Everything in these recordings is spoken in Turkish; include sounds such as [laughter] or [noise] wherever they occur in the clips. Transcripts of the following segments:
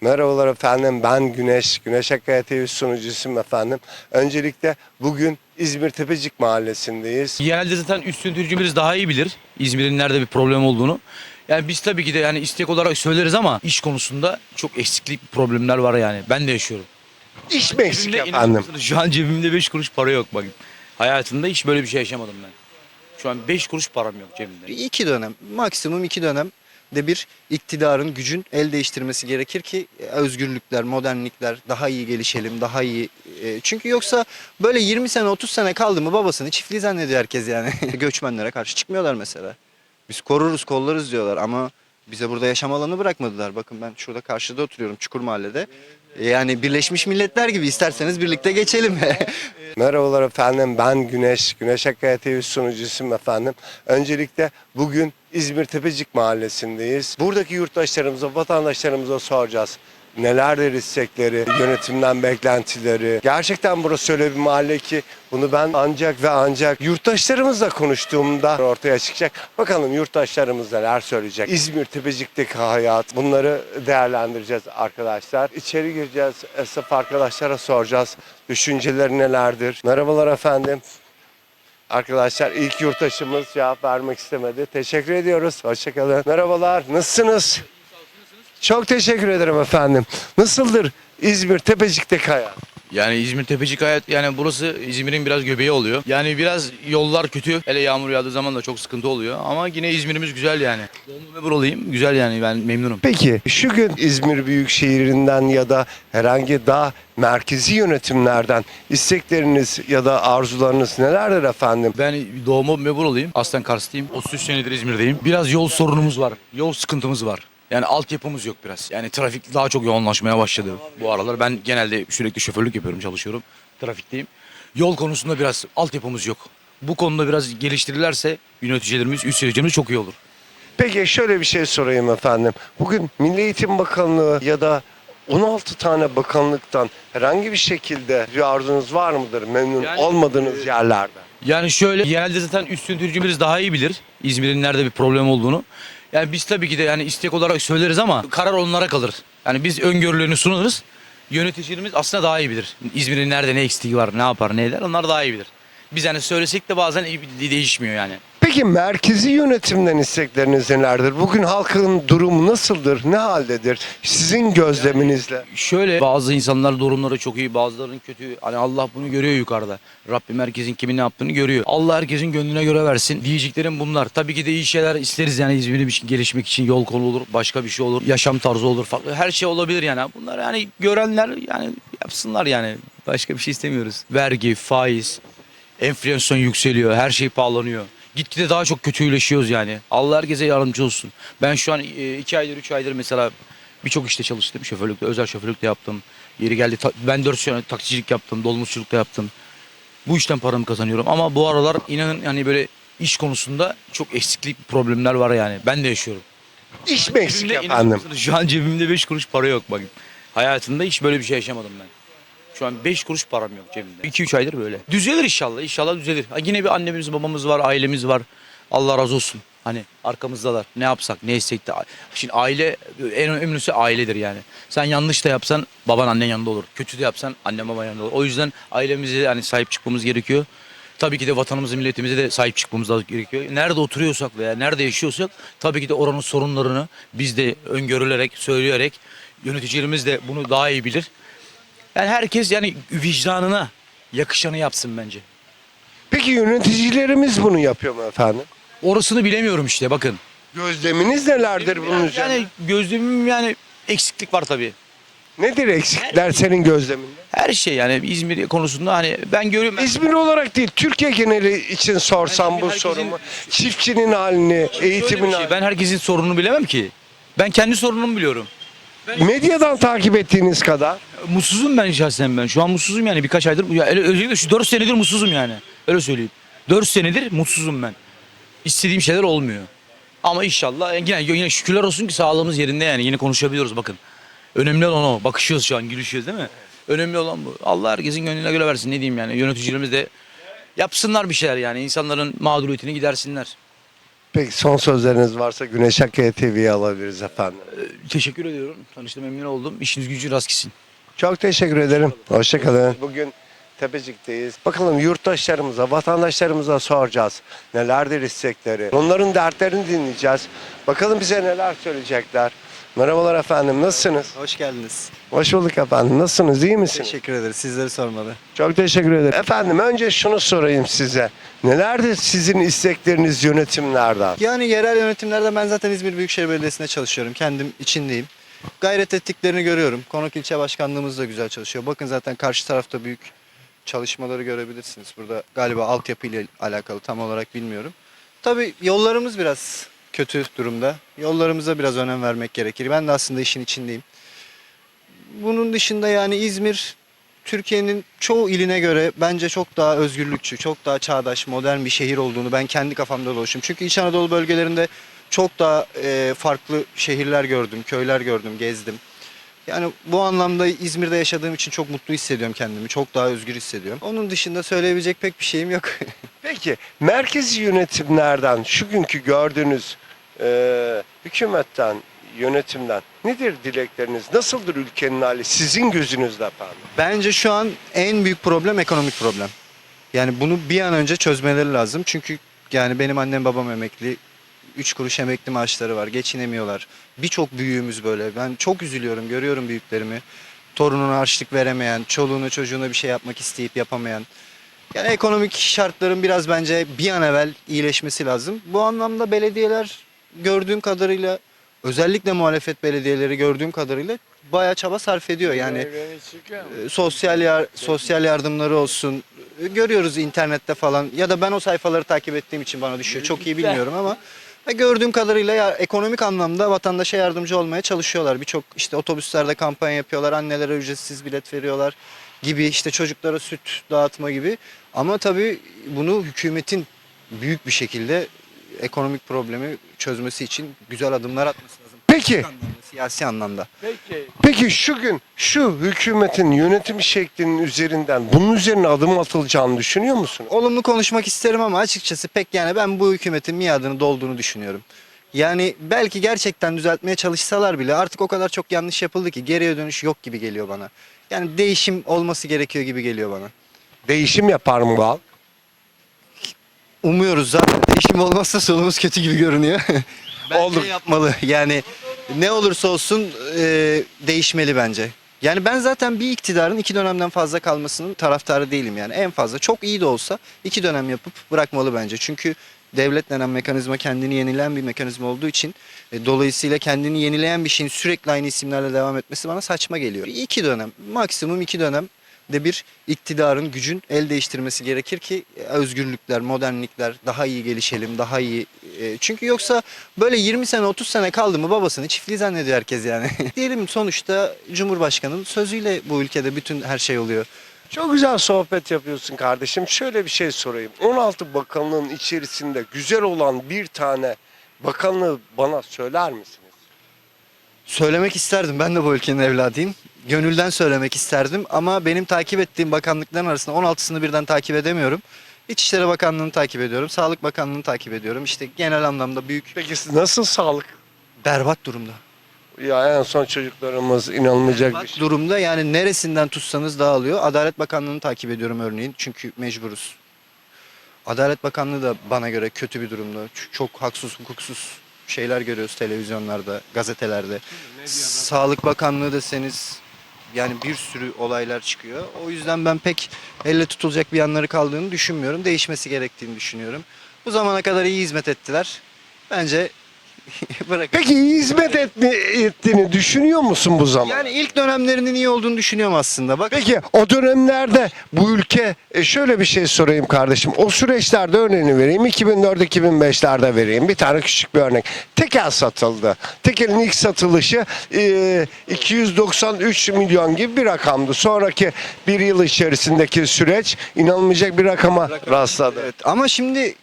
Merhabalar efendim ben Güneş, Güneş Akkaya TV sunucusuyum efendim. Öncelikle bugün İzmir Tepecik Mahallesi'ndeyiz. Genelde zaten üst yöneticimiz daha iyi bilir İzmir'in nerede bir problem olduğunu. Yani biz tabii ki de yani istek olarak söyleriz ama iş konusunda çok eksiklik problemler var yani. Ben de yaşıyorum. İş mi eksik Cebimde efendim? Şu an cebimde 5 kuruş para yok bak. Hayatımda hiç böyle bir şey yaşamadım ben. Şu an 5 kuruş param yok cebimde. İki dönem, maksimum iki dönem de bir iktidarın gücün el değiştirmesi gerekir ki e, özgürlükler, modernlikler daha iyi gelişelim, daha iyi. e, Çünkü yoksa böyle 20 sene 30 sene kaldı mı babasını çiftliği zannediyor herkes yani. [laughs] Göçmenlere karşı çıkmıyorlar mesela. Biz koruruz, kollarız diyorlar ama bize burada yaşam alanı bırakmadılar. Bakın ben şurada karşıda oturuyorum Çukur Mahalle'de. E, Yani Birleşmiş Milletler gibi isterseniz birlikte geçelim. [laughs] Merhabalar efendim ben Güneş, Güneş Akkaya TV sunucusuyum efendim. Öncelikle bugün İzmir Tepecik Mahallesi'ndeyiz. Buradaki yurttaşlarımıza, vatandaşlarımıza soracağız. Nelerdir istekleri, yönetimden beklentileri. Gerçekten burası öyle bir mahalle ki bunu ben ancak ve ancak yurttaşlarımızla konuştuğumda ortaya çıkacak. Bakalım yurttaşlarımız neler söyleyecek. İzmir Tepecik'teki hayat bunları değerlendireceğiz arkadaşlar. İçeri gireceğiz. Esnaf arkadaşlara soracağız. Düşünceleri nelerdir? Merhabalar efendim. Arkadaşlar ilk yurttaşımız cevap vermek istemedi. Teşekkür ediyoruz. Hoşçakalın. Merhabalar. Nasılsınız? Çok teşekkür ederim efendim. Nasıldır İzmir Tepecik'teki hayat? Yani İzmir Tepecik hayat yani burası İzmir'in biraz göbeği oluyor. Yani biraz yollar kötü. Hele yağmur yağdığı zaman da çok sıkıntı oluyor. Ama yine İzmir'imiz güzel yani. Doğumlu ve buralıyım. Güzel yani ben memnunum. Peki şu gün İzmir Büyükşehir'inden ya da herhangi daha merkezi yönetimlerden istekleriniz ya da arzularınız nelerdir efendim? Ben doğumu ve buralıyım. Aslen Karslıyım. 33 senedir İzmir'deyim. Biraz yol sorunumuz var. Yol sıkıntımız var. Yani altyapımız yok biraz. Yani trafik daha çok yoğunlaşmaya başladı bu aralar. Ben genelde sürekli şoförlük yapıyorum, çalışıyorum. Trafikteyim. Yol konusunda biraz altyapımız yok. Bu konuda biraz geliştirirlerse yöneticilerimiz, üst yöneticilerimiz çok iyi olur. Peki şöyle bir şey sorayım efendim. Bugün Milli Eğitim Bakanlığı ya da 16 tane bakanlıktan herhangi bir şekilde bir arzunuz var mıdır? Memnun Yani, olmadığınız yerlerden. Yani şöyle genelde zaten üst yöneticimiz daha iyi bilir İzmir'in nerede bir problem olduğunu. Yani biz tabii ki de yani istek olarak söyleriz ama karar onlara kalır. Yani biz öngörülerini sunarız. Yöneticilerimiz aslında daha iyi bilir. İzmir'in nerede ne eksiği var, ne yapar, ne eder onlar daha iyi bilir. Biz hani söylesek de bazen değişmiyor yani. Peki merkezi yönetimden istekleriniz nelerdir? Bugün halkın durumu nasıldır? Ne haldedir? Sizin gözleminizle. Şöyle bazı insanlar durumları çok iyi bazılarının kötü. Hani Allah bunu görüyor yukarıda. Rabbim herkesin kimin ne yaptığını görüyor. Allah herkesin gönlüne göre versin. Diyeceklerim bunlar. Tabii ki de iyi şeyler isteriz yani İzmir'in için gelişmek için yol konu olur. Başka bir şey olur. Yaşam tarzı olur. Farklı her şey olabilir yani. Bunlar yani görenler yani yapsınlar yani. Başka bir şey istemiyoruz. Vergi, faiz, enflasyon yükseliyor. Her şey pahalanıyor. Gitgide daha çok kötüleşiyoruz yani. Allah herkese yardımcı olsun. Ben şu an e, iki aydır, üç aydır mesela birçok işte çalıştım. Şoförlükte, özel şoförlükte yaptım. Yeri geldi. ta- ben dört sene taksicilik yaptım, dolmuşçulukta yaptım. Bu işten paramı kazanıyorum. Ama bu aralar inanın yani böyle iş konusunda çok eksiklik problemler var yani. Ben de yaşıyorum. İş mi eksik Cebimde, efendim? mısınız? Şu an cebimde 5 kuruş para yok bakın. Hayatımda hiç böyle bir şey yaşamadım ben. Şu an 5 kuruş param yok cebimde. 2-3 aydır böyle. Düzelir inşallah. İnşallah düzelir. Ha, yine bir annemiz babamız var, ailemiz var. Allah razı olsun. Hani arkamızdalar. Ne yapsak, ne etsek de. Şimdi aile en önemlisi ailedir yani. Sen yanlış da yapsan baban annen yanında olur. Kötü de yapsan annen baban yanında olur. O yüzden ailemize hani sahip çıkmamız gerekiyor. Tabii ki de vatanımıza, milletimize de sahip çıkmamız gerekiyor. Nerede oturuyorsak veya nerede yaşıyorsak tabii ki de oranın sorunlarını biz de öngörülerek, söyleyerek yöneticilerimiz de bunu daha iyi bilir. Yani herkes yani vicdanına yakışanı yapsın bence. Peki yöneticilerimiz bunu yapıyor mu efendim? Orasını bilemiyorum işte bakın. Gözleminiz nelerdir bunun Yani, üzerine? yani gözlemim yani eksiklik var tabii. Nedir eksikler senin gözleminde? Her şey yani İzmir konusunda hani ben görüyorum. İzmir olarak değil, Türkiye geneli için sorsam Ben bu herkesin- sorumu. Çiftçinin halini, Şöyle eğitimin bir şey, halini. ben herkesin sorununu bilemem ki. Ben kendi sorunumu biliyorum. Medyadan takip ettiğiniz kadar. Mutsuzum ben şahsen ben. Şu an mutsuzum yani birkaç aydır. Ya, özellikle şu 4 senedir mutsuzum yani. Öyle söyleyeyim. 4 senedir mutsuzum ben. İstediğim şeyler olmuyor. Ama inşallah yine, yine şükürler olsun ki sağlığımız yerinde yani. Yine konuşabiliyoruz bakın. Önemli olan o. Bakışıyoruz şu an gülüşüyoruz değil mi? Önemli olan bu. Allah herkesin gönlüne göre versin ne diyeyim yani. Yöneticilerimiz de yapsınlar bir şeyler yani. İnsanların mağduriyetini gidersinler. Peki son sözleriniz varsa Güneş Akkaya TV'ye alabiliriz efendim. Teşekkür ediyorum. Tanıştığım memnun oldum. İşiniz gücü rast gitsin. Çok teşekkür ederim. Hoşçakalın. Bugün Tepecik'teyiz. Bakalım yurttaşlarımıza, vatandaşlarımıza soracağız. Nelerdir istekleri? Onların dertlerini dinleyeceğiz. Bakalım bize neler söyleyecekler. Merhabalar efendim, nasılsınız? Hoş geldiniz. Hoş bulduk efendim, nasılsınız, iyi misiniz? Teşekkür ederiz. Sizleri sormalı. Çok teşekkür ederim. Efendim önce şunu sorayım size. Nelerdir sizin istekleriniz yönetimlerden? Yani yerel yönetimlerde ben zaten İzmir Büyükşehir Belediyesi'nde çalışıyorum. Kendim içindeyim. Gayret ettiklerini görüyorum. Konuk ilçe başkanlığımız da güzel çalışıyor. Bakın zaten karşı tarafta büyük çalışmaları görebilirsiniz. Burada galiba altyapı ile alakalı tam olarak bilmiyorum. Tabii yollarımız biraz kötü durumda. Yollarımıza biraz önem vermek gerekir. Ben de aslında işin içindeyim. Bunun dışında yani İzmir Türkiye'nin çoğu iline göre bence çok daha özgürlükçü, çok daha çağdaş, modern bir şehir olduğunu ben kendi kafamda dolaşıyorum. Çünkü İç Anadolu bölgelerinde çok daha e, farklı şehirler gördüm, köyler gördüm, gezdim. Yani bu anlamda İzmir'de yaşadığım için çok mutlu hissediyorum kendimi. Çok daha özgür hissediyorum. Onun dışında söyleyebilecek pek bir şeyim yok. [laughs] Peki merkezi yönetimlerden şu günkü gördüğünüz e, hükümetten, yönetimden nedir dilekleriniz? Nasıldır ülkenin hali sizin gözünüzde efendim? Bence şu an en büyük problem ekonomik problem. Yani bunu bir an önce çözmeleri lazım. Çünkü yani benim annem babam emekli. 3 kuruş emekli maaşları var. Geçinemiyorlar. Birçok büyüğümüz böyle. Ben çok üzülüyorum. Görüyorum büyüklerimi. Torununa harçlık veremeyen, çoluğuna çocuğuna bir şey yapmak isteyip yapamayan. Yani ekonomik şartların biraz bence bir an evvel iyileşmesi lazım. Bu anlamda belediyeler gördüğüm kadarıyla özellikle muhalefet belediyeleri gördüğüm kadarıyla bayağı çaba sarf ediyor. Yani e, sosyal yar, sosyal yardımları olsun. E, Görüyoruz internette falan ya da ben o sayfaları takip ettiğim için bana düşüyor. Çok iyi bilmiyorum ama e, gördüğüm kadarıyla ya, ekonomik anlamda vatandaşa yardımcı olmaya çalışıyorlar. Birçok işte otobüslerde kampanya yapıyorlar. Annelere ücretsiz bilet veriyorlar gibi işte çocuklara süt dağıtma gibi. Ama tabii bunu hükümetin büyük bir şekilde ekonomik problemi çözmesi için güzel adımlar atması lazım. Peki. Politik anlamda, siyasi anlamda. Peki şu gün şu hükümetin yönetim şeklinin üzerinden bunun üzerine adım atılacağını düşünüyor musunuz? Olumlu konuşmak isterim ama açıkçası pek yani ben bu hükümetin miadını dolduğunu düşünüyorum. Yani belki gerçekten düzeltmeye çalışsalar bile artık o kadar çok yanlış yapıldı ki geriye dönüş yok gibi geliyor bana. Yani değişim olması gerekiyor gibi geliyor bana. Değişim yapar mı bu halk? Umuyoruz zaten değişim olmazsa sonumuz kötü gibi görünüyor. [laughs] bence Olur. yapmalı. Yani ne olursa olsun e, değişmeli bence. Yani ben zaten bir iktidarın iki dönemden fazla kalmasının taraftarı değilim yani. En fazla çok iyi de olsa iki dönem yapıp bırakmalı bence. Çünkü devlet denen mekanizma kendini yenileyen bir mekanizma olduğu için e, dolayısıyla kendini yenileyen bir şeyin sürekli aynı isimlerle devam etmesi bana saçma geliyor. İki dönem, maksimum iki dönem de bir iktidarın gücün el değiştirmesi gerekir ki e, özgürlükler, modernlikler daha iyi gelişelim, daha iyi. e, Çünkü yoksa böyle 20 sene 30 sene kaldı mı babasını çiftliği zannediyor herkes yani. [laughs] Diyelim sonuçta Cumhurbaşkanı'nın sözüyle bu ülkede bütün her şey oluyor. Çok güzel sohbet yapıyorsun kardeşim. Şöyle bir şey sorayım. 16 bakanlığın içerisinde güzel olan bir tane bakanlığı bana söyler misiniz? Söylemek isterdim. Ben de bu ülkenin evladıyım. Gönülden söylemek isterdim ama benim takip ettiğim bakanlıkların arasında 16'sını birden takip edemiyorum. İçişleri Bakanlığı'nı takip ediyorum. Sağlık Bakanlığı'nı takip ediyorum. İşte genel anlamda büyük Peki siz nasıl sağlık? berbat durumda. Ya en son çocuklarımız inanılmayacak bir Berbat şey. durumda yani neresinden tutsanız dağılıyor. Adalet Bakanlığı'nı takip ediyorum örneğin çünkü mecburuz. Adalet Bakanlığı da bana göre kötü bir durumda. Ç- Çok haksız hukuksuz şeyler görüyoruz televizyonlarda, gazetelerde. Sağlık Bakanlığı deseniz yani bir sürü olaylar çıkıyor. O yüzden ben pek elle tutulacak bir yanları kaldığını düşünmüyorum. Değişmesi gerektiğini düşünüyorum. Bu zamana kadar iyi hizmet ettiler. Bence [laughs] bırakın. Peki iyi hizmet etmi, ettiğini düşünüyor musun bu zaman? Yani ilk dönemlerinin iyi olduğunu düşünüyorum aslında. Bak Peki o dönemlerde bu ülke e, şöyle bir şey sorayım kardeşim. O süreçlerde örneğini vereyim. 2004-2005'lerde vereyim. Bir tane küçük bir örnek. Tekel satıldı. Tekel'in ilk satılışı e, 293 milyon gibi bir rakamdı. Sonraki bir yıl içerisindeki süreç inanılmayacak bir rakama rastladı. Evet ama şimdi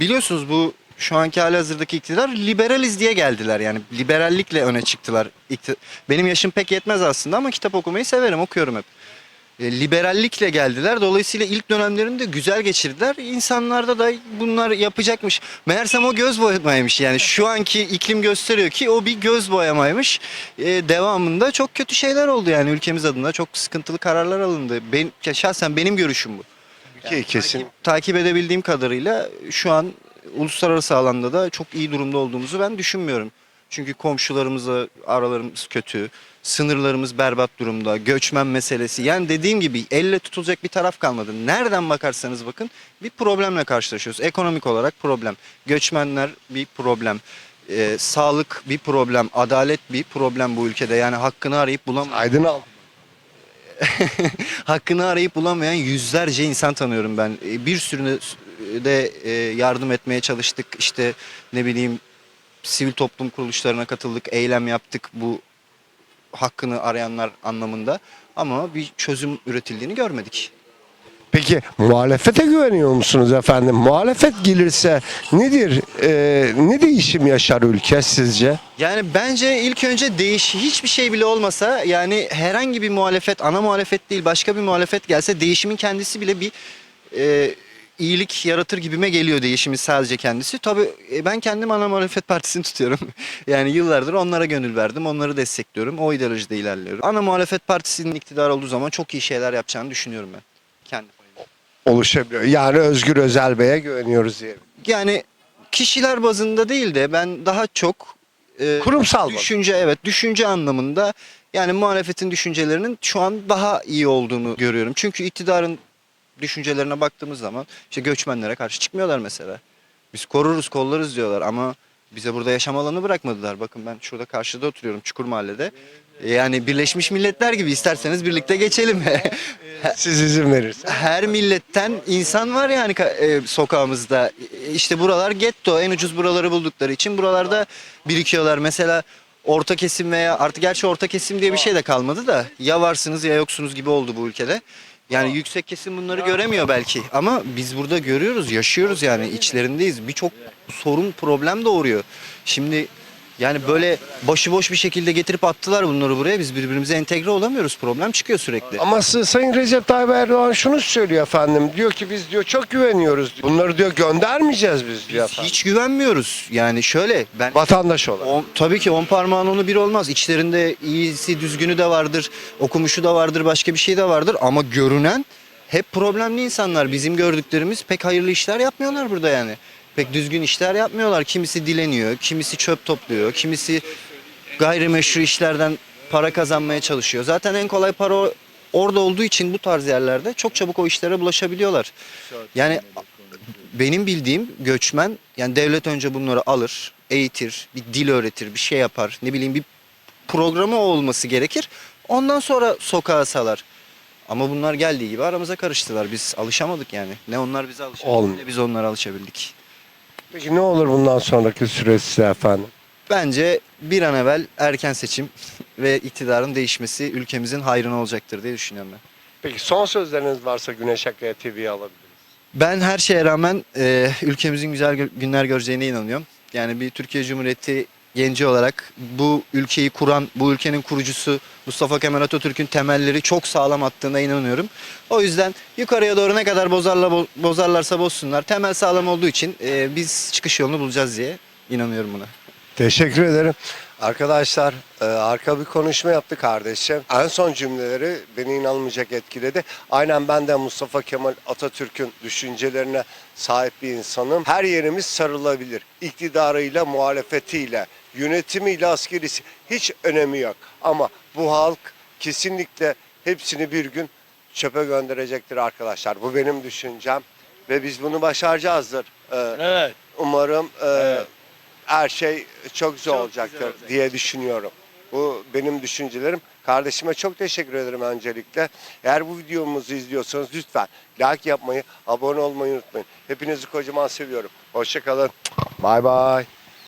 biliyorsunuz bu şu anki hali hazırdaki iktidar liberaliz diye geldiler. Yani liberallikle öne çıktılar. Benim yaşım pek yetmez aslında ama kitap okumayı severim, okuyorum hep. e, liberallikle geldiler. Dolayısıyla ilk dönemlerinde güzel geçirdiler. İnsanlarda da bunlar yapacakmış. Meğersem o göz boyamaymış. Yani şu anki iklim gösteriyor ki o bir göz boyamaymış. E, devamında çok kötü şeyler oldu yani ülkemiz adına. Çok sıkıntılı kararlar alındı. Ben, şahsen benim görüşüm bu. Ki kesin. Takip edebildiğim kadarıyla şu an uluslararası alanda da çok iyi durumda olduğumuzu ben düşünmüyorum. Çünkü komşularımızla aralarımız kötü, sınırlarımız berbat durumda, göçmen meselesi. Yani dediğim gibi elle tutulacak bir taraf kalmadı. Nereden bakarsanız bakın bir problemle karşılaşıyoruz. Ekonomik olarak problem, göçmenler bir problem, Ee, sağlık bir problem, adalet bir problem bu ülkede. Yani hakkını arayıp bulamıyor Aydın al. [laughs] hakkını arayıp bulamayan yüzlerce insan tanıyorum ben. E, Bir sürü de e, yardım etmeye çalıştık. İşte ne bileyim sivil toplum kuruluşlarına katıldık, eylem yaptık bu hakkını arayanlar anlamında. Ama bir çözüm üretildiğini görmedik. Peki muhalefete güveniyor musunuz efendim? Muhalefet gelirse nedir? Ee, ne değişim yaşar ülke sizce? Yani bence ilk önce değiş hiçbir şey bile olmasa yani herhangi bir muhalefet ana muhalefet değil başka bir muhalefet gelse değişimin kendisi bile bir e, iyilik yaratır gibime geliyor değişimin sadece kendisi. Tabii e, ben kendim ana muhalefet partisini tutuyorum. [laughs] yani yıllardır onlara gönül verdim onları destekliyorum o ideolojide ilerliyorum. Ana muhalefet partisinin iktidar olduğu zaman çok iyi şeyler yapacağını düşünüyorum ben. Kendi payımda. Oluşabiliyor. Yani Özgür Özel Bey'e güveniyoruz diye. Yani kişiler bazında değil de ben daha çok e, Kurumsal düşünce evet düşünce anlamında yani muhalefetin düşüncelerinin şu an daha iyi olduğunu görüyorum. Çünkü iktidarın düşüncelerine baktığımız zaman işte göçmenlere karşı çıkmıyorlar mesela. Biz koruruz kollarız diyorlar ama bize burada yaşam alanı bırakmadılar. Bakın ben şurada karşıda oturuyorum Çukur Mahalle'de. Yani Birleşmiş Milletler gibi isterseniz birlikte geçelim. [laughs] Siz izin verirseniz. her milletten insan var yani e, sokağımızda. İşte buralar getto. En ucuz buraları buldukları için buralarda birikiyorlar. Mesela orta kesim veya artık gerçi orta kesim diye bir şey de kalmadı da ya varsınız ya yoksunuz gibi oldu bu ülkede. Yani yüksek kesim bunları göremiyor belki ama biz burada görüyoruz, yaşıyoruz yani içlerindeyiz. Birçok sorun, problem doğuruyor. Şimdi yani böyle başıboş bir şekilde getirip attılar bunları buraya. Biz birbirimize entegre olamıyoruz. Problem çıkıyor sürekli. Ama Sayın Recep Tayyip Erdoğan şunu söylüyor efendim. Diyor ki biz diyor çok güveniyoruz. Bunları diyor göndermeyeceğiz biz diyor efendim. Hiç güvenmiyoruz. Yani şöyle ben Vatandaş olarak. on, tabii ki on parmağın onu bir olmaz. İçlerinde iyisi düzgünü de vardır, okumuşu da vardır, başka bir şey de vardır ama görünen hep problemli insanlar. Bizim gördüklerimiz pek hayırlı işler yapmıyorlar burada yani. Pek düzgün işler yapmıyorlar. Kimisi dileniyor, kimisi çöp topluyor, kimisi gayrimeşru işlerden para kazanmaya çalışıyor. Zaten en kolay para orada olduğu için bu tarz yerlerde çok çabuk o işlere bulaşabiliyorlar. Yani benim bildiğim göçmen yani devlet önce bunları alır, eğitir, bir dil öğretir, bir şey yapar. Ne bileyim bir programı olması gerekir. Ondan sonra sokağa salar. Ama bunlar geldiği gibi aramıza karıştılar. Biz alışamadık yani. Ne onlar bize alışabildi ne biz onlara alışabildik. Peki ne olur bundan sonraki süreç size efendim? Bence bir an evvel erken seçim [laughs] ve iktidarın değişmesi ülkemizin hayrına olacaktır diye düşünüyorum ben. Peki son sözleriniz varsa Güneş Akkaya TV'ye alabiliriz. Ben her şeye rağmen e, ülkemizin güzel gö- günler göreceğine inanıyorum. Yani bir Türkiye Cumhuriyeti genci olarak bu ülkeyi kuran, bu ülkenin kurucusu Mustafa Kemal Atatürk'ün temelleri çok sağlam attığına inanıyorum. O yüzden yukarıya doğru ne kadar bozarla bo- bozarlarsa bozsunlar. Temel sağlam olduğu için e, biz çıkış yolunu bulacağız diye inanıyorum buna. Teşekkür ederim. Arkadaşlar e, arka bir konuşma yaptı kardeşim. En son cümleleri beni inanılmayacak etkiledi. Aynen ben de Mustafa Kemal Atatürk'ün düşüncelerine sahip bir insanım. Her yerimiz sarılabilir. İktidarıyla, muhalefetiyle, yönetimiyle, askerisi hiç önemi yok. Ama bu halk kesinlikle hepsini bir gün çöpe gönderecektir arkadaşlar. Bu benim düşüncem ve biz bunu başaracağızdır. E, Evet. Umarım e, Evet. her şey çok güzel olacaktır diye düşünüyorum. Bu benim düşüncelerim. Kardeşime çok teşekkür ederim öncelikle. Eğer bu videomuzu izliyorsanız lütfen like yapmayı, abone olmayı unutmayın. Hepinizi kocaman seviyorum. Hoşçakalın. Bay bay.